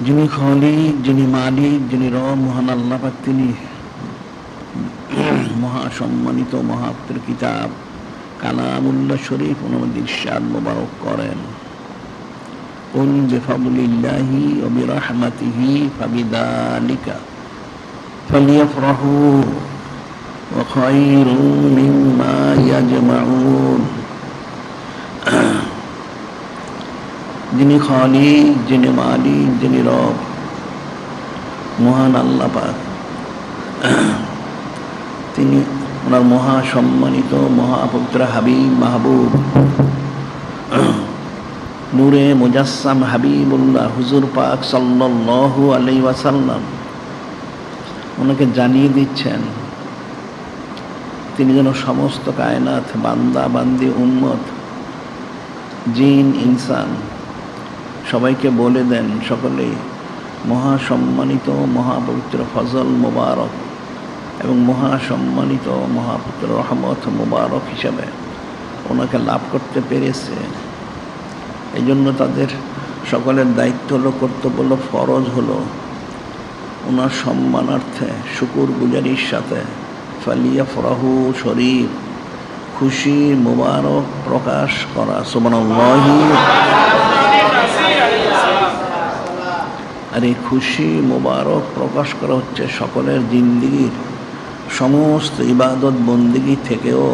যিনি খলিক যিনি মালিক যিনি র মহান আল্লাহ পাক তিনি মহাসম্মানিত মহাপ্তের কিতাব কালামুল্লাহ শরীফ অনুমতি ইরশাদ মোবারক করেন قل بفضل الله وبرحمته فبذلك فليفرحوا وخير مما يجمعون যিনি খালিক যিনি মালিক, যিনি রব। মহান আল্লাহ পাক। তিনি ওনার মহা সম্মানিত মহাপবিত্র হাবিব মাহবুব। নূরে মুজাসসাম হাবিবুল্লাহ, হুজুর পাক সাল্লাল্লাহু আলাইহি ওয়াসাল্লাম। ওনাকে জানিয়ে দিচ্ছেন, তিনি যেন সমস্ত কায়নাত, বান্দা, বান্দি, উম্মত, জিন, ইনসান সবাইকে বলে দেন সকলেই মহাসম্মানিত মহাপবিত্র ফজল মোবারক এবং মহাসম্মানিত মহাপুত্র রহমত মোবারক হিসাবে ওনাকে লাভ করতে পেরেছে। এই জন্য তাদের সকলের দায়িত্ব হলো, কর্তব্য হলো, ফরজ হলো। ওনার সম্মানার্থে, শুকুর গুজারির সাথে ফালিয়া ফরাহু শরীফ খুশি মোবারক প্রকাশ করা। সুবনাল্লাহি আর এই খুশি মোবারক প্রকাশ করা হচ্ছে সকলের জিন্দিগির সমস্ত ইবাদত বন্দিগি থেকেও।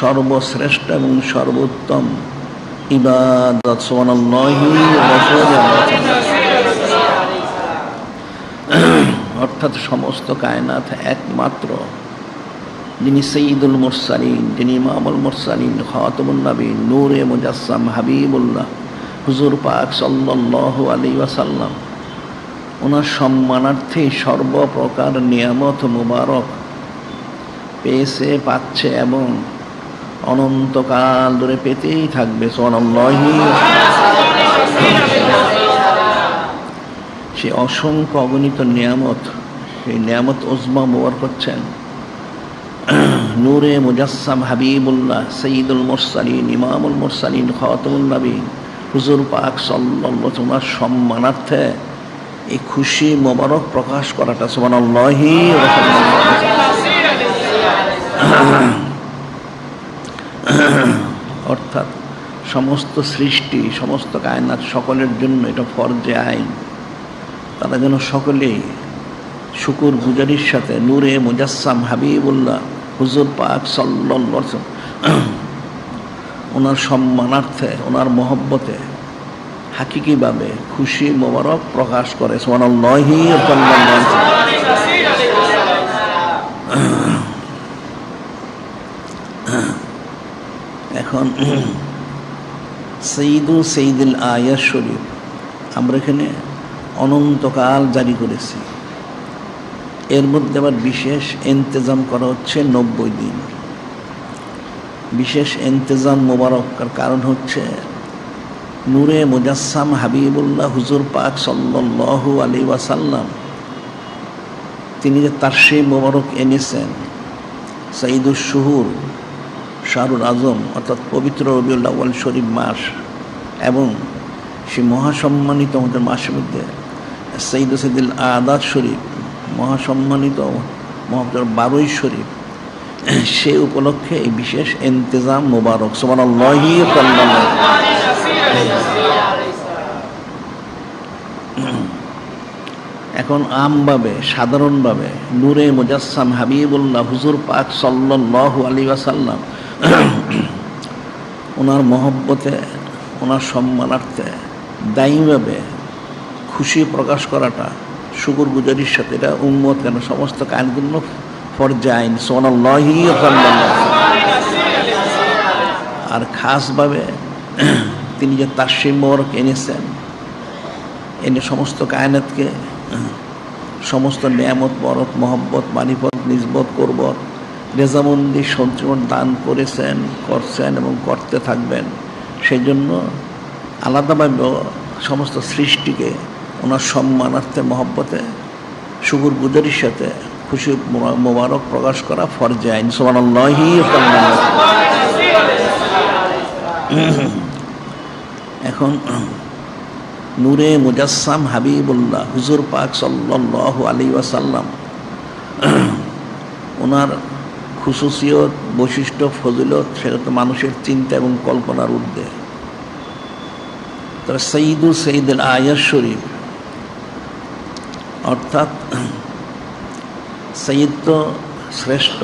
সর্বশ্রেষ্ঠ এবং সর্বোত্তম ইবাদত অর্থাৎ সমস্ত কায়নাত একমাত্র যিনি সঈদুল মুরসালিন, যিনি ইমামুল মুরসালিন খাতমুল নবীন নূরে মুজাসসাম, হাবিবুল্লাহ। হুজুর পাক সাল্লাল্লাহু আলাইহি ওয়াসাল্লাম, ওনার সম্মানার্থে সর্বপ্রকার নিয়ামত মুবারক পেয়েছে, পাচ্ছে এবং অনন্তকাল ধরে পেতেই থাকবে সে অসংখ্য অগণিত নিয়ামত, সেই নিয়ামত ওজমা মোবার করছেন। নূরে মুজাসসাম হাবিবুল্লাহ সঈদুল মোরসালিন, ইমামুল মোরসালিন খাতমুল নবীন। হুজুর পাক তোমার সম্মানার্থে এই খুশি মোবারক প্রকাশ করাটা সুবহানাল্লাহি অর্থাৎ সমস্ত সৃষ্টি, সমস্ত কায়নাত সকলের জন্য এটা ফরজে আইন। তারা যেন সকলেই শুকুর গুজারির সাথে নূরে মুজাসসাম হাবিবুল্লাহ হুজুর পাক সাল্লাল্লাহু ওনার সম্মানার্থে, ওনার মহব্বতে হাকিকিভাবে খুশি, মোবারক প্রকাশ করে। সোনাল্লাহি এখন সঈদুল সঈদুল আয়াস শরীফ, আমরা এখানে অনন্তকাল জারি করেছি। এর মধ্যে আবার বিশেষ ইন্তজাম করা হচ্ছে নব্বই দিন। বিশেষ ইন্তজাম মোবারকার কারণ হচ্ছে নূরে মুজাসসাম হাবিবুল্লাহ হুজুর পাক সাল্লাল্লাহু আলী ওয়াসাল্লাম, তিনি যে তার সেই মোবারক এনেছেন সঈদুল শুহুর, শাহরুল আজম, অর্থাৎ পবিত্র রবিউল আউ্য়াল শরীফ মাস, এবং সে মহাসম্মানিত আমাদের মাসের মধ্যে সঈদ সঈদুল আদাদ শরীফ, মহাসম্মানিত মহাপ্তর বারোই শরীফ সে উপলক্ষে এই বিশেষ ইন্তজাম মোবারক সোমান এখন আমভাবে, সাধারণভাবে নূরে মুজাসসাম হাবিবুল্লাহ হুজুর পাক সাল্লাহ আলী ওয়াসাল্লাম ওনার মহব্বতে, ওনার সম্মানার্থে দায়ীভাবে খুশি প্রকাশ করাটা শুকুর গুজারির সাথে এটা উন্মত কেন সমস্ত কায়নগুলো ফরজাইন সোনাল্লাহি আর খাসভাবে তিনি যে তার মোবারক এনেছেন, এনে সমস্ত কায়নাতকে, সমস্ত নিয়ামত বরত মহব্বত মানিপত নিজবত করবত, রেজামন্দি, সঞ্চরণ, দান করেছেন, করছেন এবং করতে থাকবেন। সেই জন্য আলাদাভাবে সমস্ত সৃষ্টিকে ওনার সম্মানার্থে, মহব্বতে, শুকুর গুজারির সাথে খুশি মোবারক প্রকাশ করা ফরজে আইন। সোমানাল্লাহি এখন নূরে মুজাসসাম হাবিবুল্লাহ, হুজুর পাক সাল্লাহ আলী ওয়াসাল্লাম, ওনার খুশুসিয়ত বৈশিষ্ট্য, ফজিলত, সেটা তো মানুষের চিন্তা এবং কল্পনার ঊর্ধ্বে। তারা সঈদুল সঈদুল আয়ার শরীফ, অর্থাৎ সঈদ তো শ্রেষ্ঠ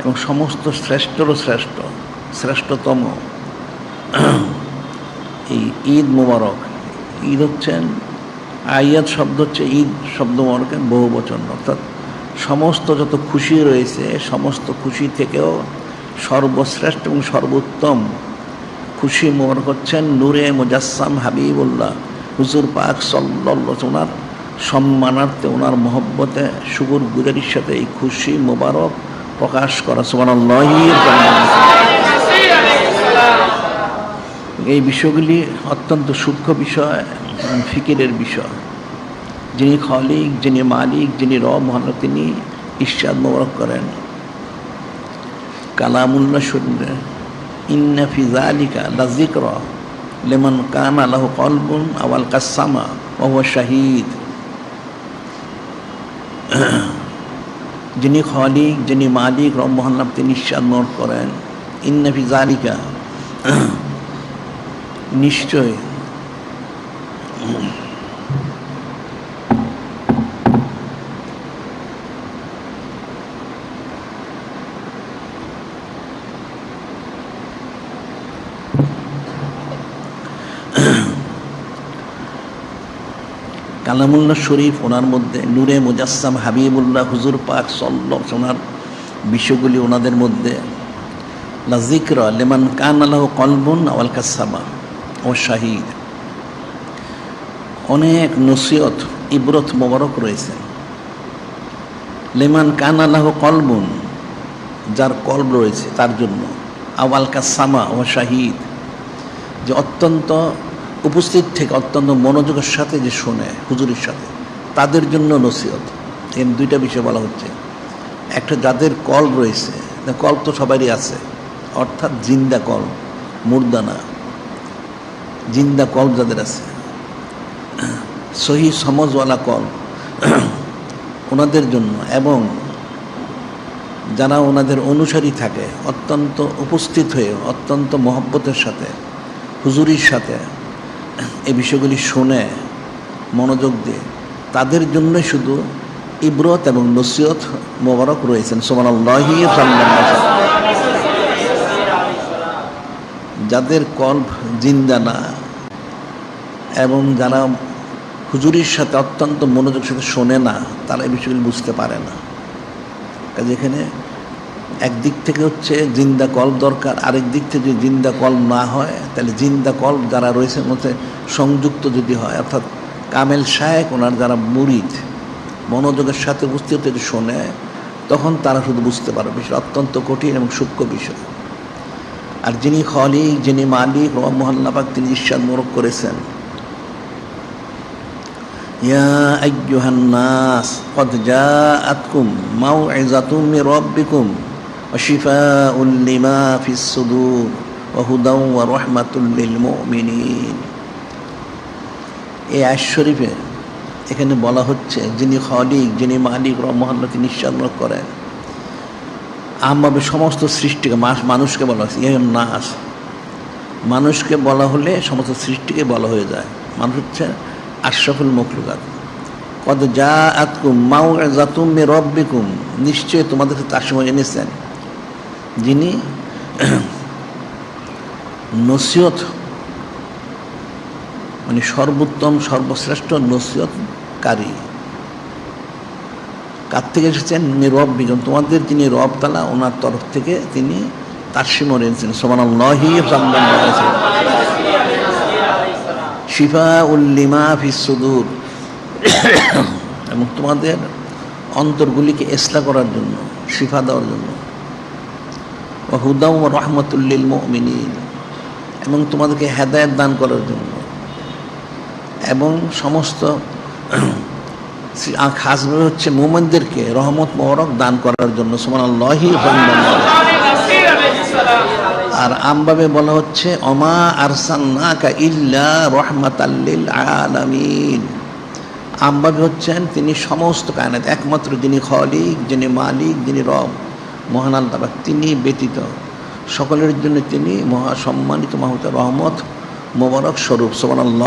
এবং সমস্ত শ্রেষ্ঠরও শ্রেষ্ঠ, শ্রেষ্ঠতম। এই ঈদ মুবারক, ঈদ হচ্ছেন আয়াত শব্দ হচ্ছে, ঈদ শব্দ মোবারকের বহু বচন। অর্থাৎ সমস্ত যত খুশি রয়েছে, সমস্ত খুশি থেকেও সর্বশ্রেষ্ঠ এবং সর্বোত্তম খুশি মোবারক হচ্ছেন নূরে মুজাসসাম হাবিবুল্লাহ, হুজুর পাক সল্লাহ ওনার সম্মানার্থে ওনার মহব্বতে শুকুর গুজারির সাথে এই খুশি মোবারক প্রকাশ করা, সুবহানাল্লাহি এই বিষয়গুলি অত্যন্ত সূক্ষ্ম বিষয় ফিকিরের বিষয়। যিনি খলিক, যিনি মালিক, যিনি র মহান তিনি ইশাদ মোবারক করেন। কালামুল্লাহ শরীরে ইন্না ফিজালিকা লাজিকর লেমন কান আলাহ কলবুন আওয়াল কাসামা ওহ শাহিদ। যিনি খলিক যিনি মালিক রব মহান্নাব তিনি মোবারক করেন। ইন্নাফি জালিকা নিশ্চয়। কালামুল্লাহ শরীফ, ওনার মধ্যে নূরে মুজাসসাম হাবিবুল্লাহ হুজুর পাক সল্ল ওনার বিষয়গুলি ওনাদের মধ্যে। লাজিকর লেমান কান আল্লাহ কলবুন আওয়াল কাসামা ও শাহিদ। অনেক নসিয়ত ইব্রত মোবারক রয়েছে। লেমান কান আল্লাহ কলবুন, যার কলব রয়েছে তার জন্য। আওয়াল কাসামা, ও শাহিদ। যে অত্যন্ত উপস্থিত থেকে অত্যন্ত মনোযোগের সাথে যে শোনে, হুজুরের সাথে, তাদের জন্য নসিহত। এর দুইটা বিষয় বলা হচ্ছে। একটা, যাদের কল রয়েছে কল তো সবারই আছে, অর্থাৎ জিন্দা কল, মুর্দানা, জিন্দা কল যাদের আছে। সহি সমজওয়ালা কল, ওনাদের জন্য, এবং যারা ওনাদের অনুসারী থাকে, অত্যন্ত উপস্থিত হয়ে, অত্যন্ত মহব্বতের সাথে, হুজুরির সাথে এই বিষয়গুলি শুনে, মনোযোগ দিয়ে, তাদের জন্য শুধু ইব্রত এবং নসিয়ত মোবারক রয়েছেন। সোমান যাদের কল্প জিন্দা না, এবং যারা হুজুরির সাথে অত্যন্ত মনোযোগের সাথে শোনে না, তারা এই বিষয়গুলি বুঝতে পারে না। কাজে এখানে একদিক থেকে হচ্ছে জিন্দা কল্প দরকার আরেক দিক থেকে যদি জিন্দা কল্প না হয় তাহলে জিন্দা কল্প যারা রয়েছে মধ্যে সংযুক্ত যদি হয় অর্থাৎ কামেল শায়েক ওনার যারা মুরিদ মনোযোগের সাথে উপস্থিত যদি শোনে তখন তারা শুধু বুঝতে পারবে বিষয় অত্যন্ত কঠিন এবং সূক্ষ্ম বিষয় আর যিনি খলিক যিনি মালিক রব মোহাল্লাবাক তিনি ঈশ্বাদ মোরক করেছেন ইয়া আইয়ুহান্নাস قد جاءتكم موعظة من ربكم وشفاء لما في الصدور وهدى ورحمة للمؤمنين এই আশ শরীফে এখানে বলা হচ্ছে যিনি খলিক যিনি মালিক রহমহাল্লা তিনি নিঃশ্বাস করেন আমভাবে সমস্ত সৃষ্টিকে মানুষকে বলা হচ্ছে ইহম নাস মানুষকে বলা হলে সমস্ত সৃষ্টিকে বলা হয়ে যায় মানুষ হচ্ছে আশরাফুল মখলুকাত কত যা আতকুম মাউ জাতুম মে রব্বিকুম নিশ্চয় তোমাদেরকে তার সময় এনেছেন যিনি নসিয়ত মানে সর্বোত্তম, সর্বশ্রেষ্ঠ নসিয়তকারী কার থেকে এসেছেন? রব বিজন। তোমাদের যিনি রব তালা, ওনার তরফ থেকে তিনি তার সীমা এনেছেন সোমান শিফা উল্লিমা ফিসুদুর এবং তোমাদের অন্তরগুলিকে এসলা করার জন্য, শিফা দেওয়ার জন্য। হুদাম রহমতুল্লিল মিনীন এবং তোমাদেরকে হেদায়ত দান করার জন্য। এবং সমস্ত খাসভাবে হচ্ছে মোমেনদেরকে রহমত মোহরক দান করার জন্য। সমান আল্লাহি আর আমভাবে বলা হচ্ছে অমা আরসান্নাকা ইল্লা রহমাতাল্লিল আলামিন। আমভাবে হচ্ছেন তিনি সমস্ত কায়নাত, একমাত্র যিনি খলিক, যিনি মালিক, যিনি রব। মহান আল্লাহ তিনি ব্যতীত। সকলের জন্য তিনি মহা সম্মানিত মাহমুদ রহমত মোবারক স্বরূপ। সোমান